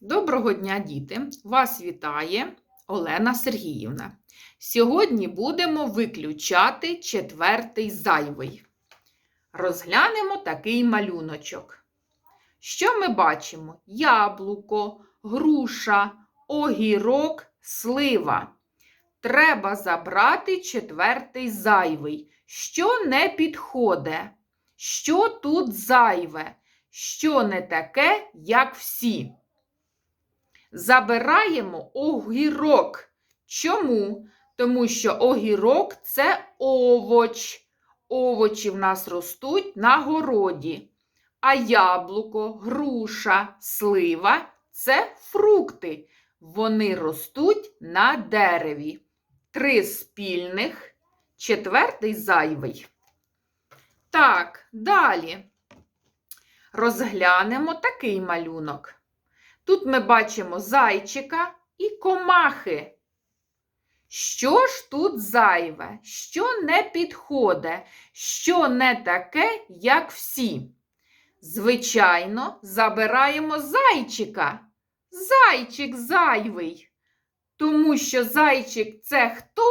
Доброго дня, діти! Вас вітає Олена Сергіївна. Сьогодні будемо виключати четвертий зайвий. Розглянемо такий малюночок. Що ми бачимо? Яблуко, груша, огірок, слива. Треба забрати четвертий зайвий. Що не підходить? Що тут зайве? Що не таке, як всі? Забираємо огірок. Чому? Тому що огірок це овоч. Овочі в нас ростуть на городі. А яблуко, груша, слива це фрукти. Вони ростуть на дереві. Три спільних, четвертий зайвий. Так, далі розглянемо такий малюнок. Тут ми бачимо зайчика і комахи. Що ж тут зайве, що не підходить, що не таке, як всі? Звичайно, забираємо зайчика. Зайчик зайвий. Тому що зайчик це хто?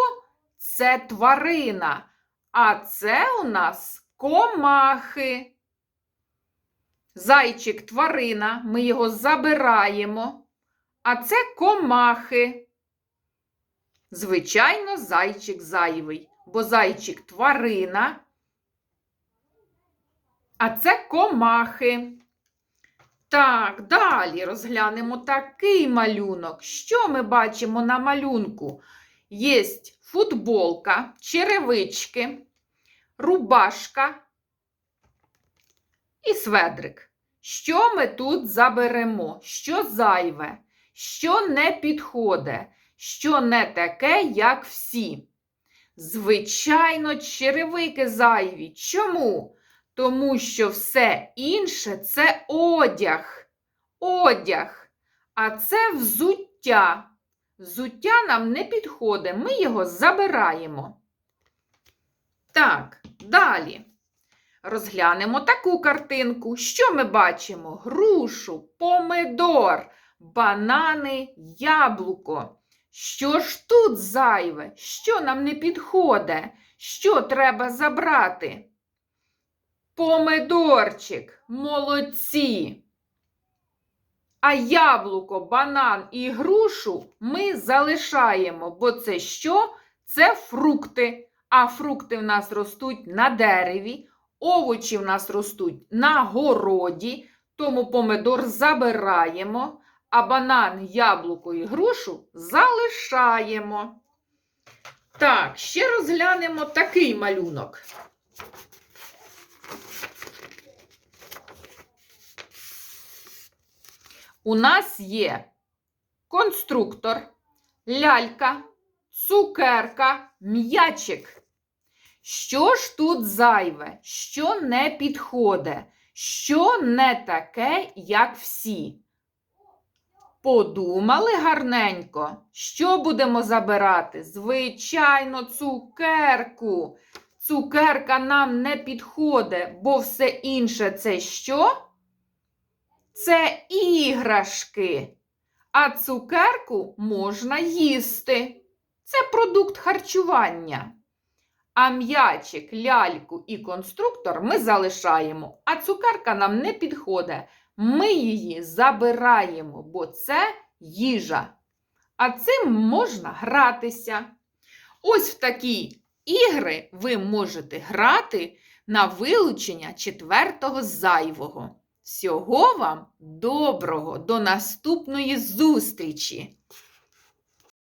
Це тварина. А це у нас комахи. Зайчик тварина, ми його забираємо, а це комахи. Звичайно, зайчик зайвий, бо зайчик тварина, а це комахи. Так, далі розглянемо такий малюнок. Що ми бачимо на малюнку? Єсть футболка, черевички, рубашка і сведрик. Що ми тут заберемо? Що зайве? Що не підходить? Що не таке, як всі? Звичайно, черевики зайві. Чому? Тому що все інше це одяг. Одяг. А це взуття. Взуття нам не підходить, ми його забираємо. Так, далі. Розглянемо таку картинку. Що ми бачимо? Грушу, помидор, банани, яблуко. Що ж тут зайве? Що нам не підходить? Що треба забрати? Помидорчик, молодці. А яблуко, банан і грушу ми залишаємо, бо це що? Це фрукти. А фрукти в нас ростуть на дереві. Овочі в нас ростуть на городі, тому помидор забираємо, а банан, яблуко і грушу залишаємо. Так, ще розглянемо такий малюнок. У нас є конструктор, лялька, цукерка, м'ячик. Що ж тут зайве, що не підходить, що не таке, як всі? Подумали гарненько, що будемо забирати? Звичайно, цукерку. Цукерка нам не підходить, бо все інше це що? Це іграшки. А цукерку можна їсти. Це продукт харчування. А м'ячик, ляльку і конструктор ми залишаємо, а цукерка нам не підходить. Ми її забираємо, бо це їжа. А цим можна гратися. Ось в такі ігри ви можете грати на вилучення четвертого зайвого. Всього вам доброго, до наступної зустрічі!